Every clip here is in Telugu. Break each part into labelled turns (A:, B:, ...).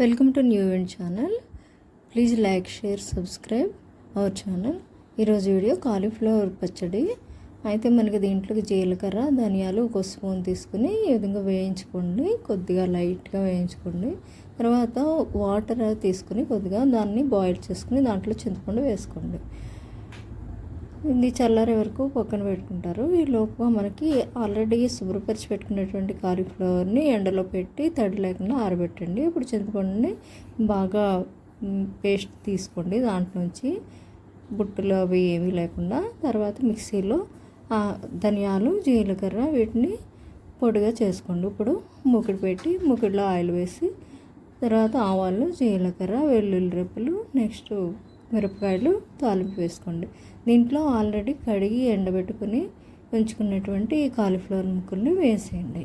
A: Welcome to new event channel. Please like share subscribe our channel. ఈరోజు వీడియో కాలీఫ్లవర్ పచ్చడి. అయితే మనకి దీంట్లోకి జీలకర్ర ధనియాలు ఒక స్పూన్ తీసుకుని ఈ విధంగా వేయించుకోండి. కొద్దిగా లైట్గా వేయించుకోండి. తర్వాత వాటర్ తీసుకుని కొద్దిగా దాన్ని బాయిల్ చేసుకుని దాంట్లో చింతపండు వేసుకోండి. ఇది చల్లారే వరకు పక్కన పెట్టుకుంటారు. ఈ లోపుగా మనకి ఆల్రెడీ శుభ్రపరిచి పెట్టుకున్నటువంటి కాలీఫ్లవర్ని ఎండలో పెట్టి తడి లేకుండా ఆరబెట్టండి. ఇప్పుడు చింతపండుని బాగా పేస్ట్ తీసుకోండి దాంట్లోంచి. బుట్టలు అవి ఏమీ లేకుండా. తర్వాత మిక్సీలో ధనియాలు జీలకర్ర వీటిని పొడిగా చేసుకోండి. ఇప్పుడు ముకిడి పెట్టి ముకిడిలో ఆయిల్ వేసి తర్వాత ఆవాలు జీలకర్ర వెల్లుల్లి రెప్పలు నెక్స్ట్ మిరపకాయలు తాలింపు వేసుకోండి. దీంట్లో ఆల్రెడీ కడిగి ఎండబెట్టుకుని ఉంచుకున్నటువంటి కాలీఫ్లవర్ ముక్కల్ని వేసేయండి.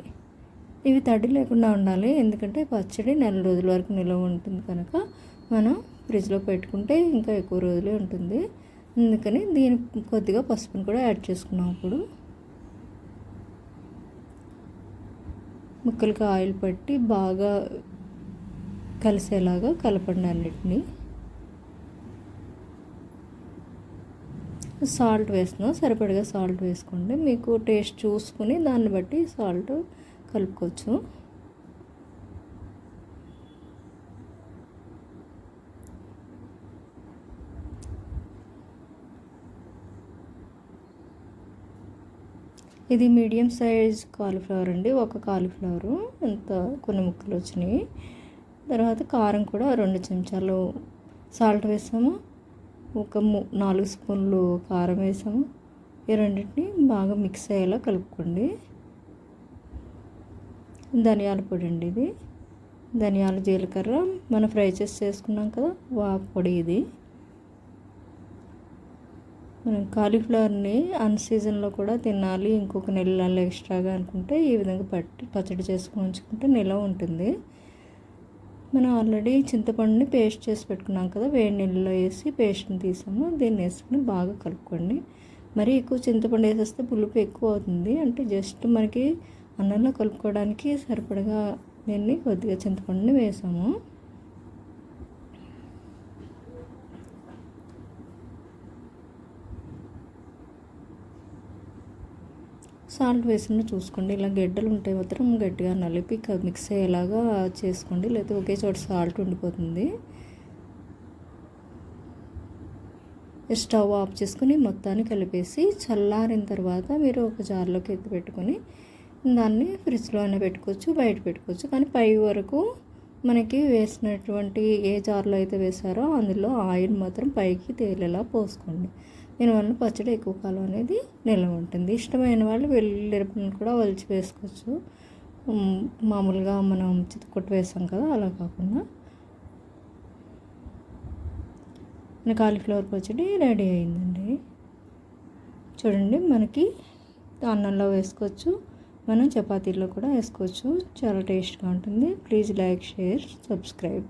A: ఇవి తడి లేకుండా ఉండాలి ఎందుకంటే పచ్చడి నెల రోజుల వరకు నిల్వ ఉంటుంది కనుక మనం ఫ్రిడ్జ్లో పెట్టుకుంటే ఇంకా ఎక్కువ రోజులే ఉంటుంది. అందుకని దీని కొద్దిగా పసుపుని కూడా యాడ్ చేసుకున్నాం ఇప్పుడు. ముక్కలకి ఆయిల్ పట్టి బాగా కలిసేలాగా కలపండి అన్నిటినీ. సాల్ట్ వేస్తున్నాం సరిపడగా సాల్ట్ వేసుకోండి. మీకు టేస్ట్ చూసుకుని దాన్ని బట్టి సాల్ట్ కలుపుకోవచ్చు. ఇది మీడియం సైజ్ కాలీఫ్లవర్ అండి. ఒక కాలీఫ్లవరు. ఇంత కొన్ని ముక్కలు వచ్చినాయి. తర్వాత కారం కూడా రెండు చెంచాలు సాల్ట్ వేసాము. ఒక నాలుగు స్పూన్లు కారం వేసాము. ఈ రెండింటిని బాగా మిక్స్ అయ్యేలా కలుపుకోండి. ధనియాల పొడి అండి ఇది. ధనియాల జీలకర్ర మనం ఫ్రై చేసి చేసుకున్నాం కదా వా పొడి ఇది. మనం కాలీఫ్లవర్ని అన్ సీజన్లో కూడా తినాలి ఇంకొక నెలలో ఎక్స్ట్రాగా అనుకుంటే ఈ విధంగా పట్టి పచ్చడి చేసుకొని ఉంచుకుంటే నిలవ ఉంటుంది. మనం ఆల్రెడీ చింతపండుని పేస్ట్ చేసి పెట్టుకున్నాం కదా వేడి నీళ్ళలో వేసి పేస్ట్ని తీసాము. దీన్ని వేసుకుని బాగా కలుపుకోండి. మరి ఎక్కువ చింతపండు వేసేస్తే పులుపు ఎక్కువ అవుతుంది. అంటే జస్ట్ మనకి అన్నంలో కలుపుకోవడానికి సరిపడగా దీన్ని కొద్దిగా చింతపండుని వేసాము. సాల్ట్ వేసిన చూసుకోండి. ఇలా గడ్డలు ఉంటే మాత్రం గట్టిగా నలిపి మిక్స్ అయ్యేలాగా చేసుకోండి. లేకపోతే ఒకే చోట సాల్ట్ ఉండిపోతుంది. స్టవ్ ఆఫ్ చేసుకుని మొత్తాన్ని కలిపేసి చల్లారిన తర్వాత మీరు ఒక జార్లోకి ఎత్తి పెట్టుకొని దాన్ని ఫ్రిడ్జ్లో అయినా పెట్టుకోవచ్చు బయట పెట్టుకోవచ్చు. కానీ పై వరకు మనకి వేసినటువంటి ఏ జార్లో అయితే వేసారో అందులో ఆయిల్ మాత్రం పైకి తేలేలా పోసుకోండి. దీనివల్ల పచ్చడి ఎక్కువ కాలం అనేది నిల్వ ఉంటుంది. ఇష్టమైన వాళ్ళు వెల్లుల్లి కూడా వలిచి వేసుకోవచ్చు. మామూలుగా మనం కొట్టు వేసాం కదా అలా కాకుండా. మన కాలీఫ్లవర్ పచ్చడి రెడీ అయిందండి. చూడండి మనకి అన్నంలో వేసుకోవచ్చు. మనం చపాతీలో కూడా వేసుకోవచ్చు. చాలా టేస్ట్గా ఉంటుంది. Please like share subscribe.